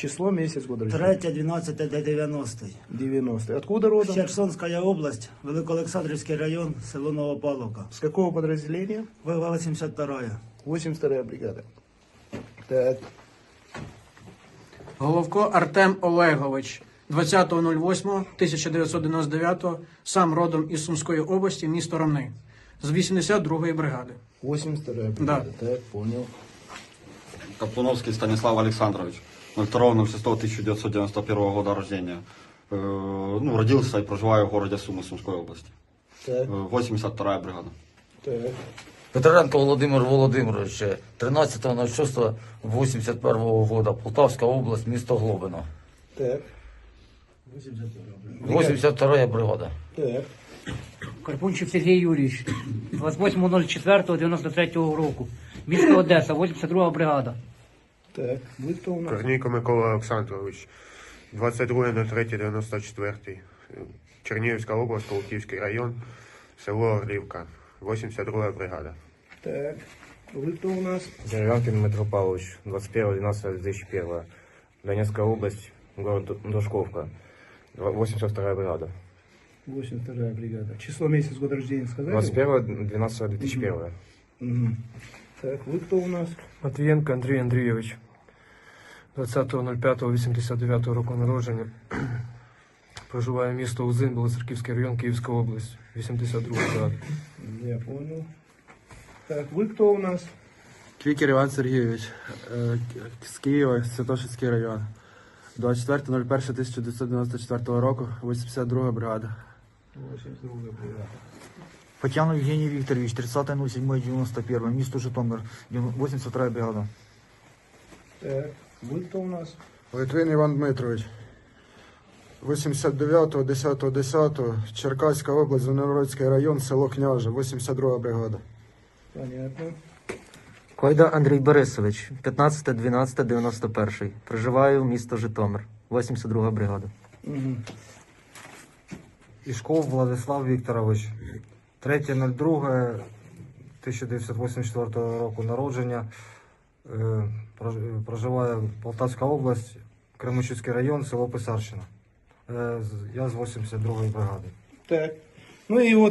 Число, месяц, год рождения. 3, 12, 90. 90. Откуда родом? Херсонська область, Великоолександрівський район, село Новопавловка. С какого подразделения? ВВ 82. 82 бригада. Так. Головко Артем Олегович, 20.08.1999, сам родом із Сумської області, місто Ромни, з 82-ї бригади. 82 бригада. Так, понял. Каплуновский Станислав Александрович, 02.06.1991 года рождения. Э, Ну, родился и проживаю в городе Сумы Сумской области. Так, Э, 82 бригада. так. Петренко Володимир Володимирович, 13.06.81 года, Полтавська область, місто Глобино. Так, 82 бригада. так. Карпунчик Сергій Юрійович, 28.04.93 року. Місто Одеса, 82 бригада. Так, вы кто у нас? Корнійко Микола Олександрович, 22.03.94. Чернігівська область, Колоківський район, село Орлівка, 82 бригада. Так, вы кто у нас? Деревянкин Дмитро Павлович, 21.12.2001. Донецкая область, город Душковка, 82 бригада. 82 бригада. Число, месяц, год рождения сказали? 21.12.2001. Мгм. Так, вы кто у нас? Матвієнко Андрій Андрійович, 20.05.89 року народження. Проживає місто Узин, Білоцерківський район, Київська область, 82 бригада. Я понял. Так, вы кто у нас? Квікер Іван Сергійович е, з Києва, Святошинський район. 24.01.1994 року, 82 бригада. 82 бригада. Потянов Евгений Викторович, 30.07.91, місто Житомир, 82 бригада. Так, вы кто у нас? Литвин Іван Дмитрович. 89.10.10, Черкаська область, Звенигородський район, село Княже, 82 бригада. Понятно. Койда Андрій Борисович, 15.12.91. Проживаю в місто Житомир, 82 бригада. Мгм. Ішков Владислав Вікторович, 3.02.1984 року народження. Е, Проживає Полтавська область, Кременчуцький район, село Писарщина. Е, Я з 82-ї бригади. Так. Ну і вот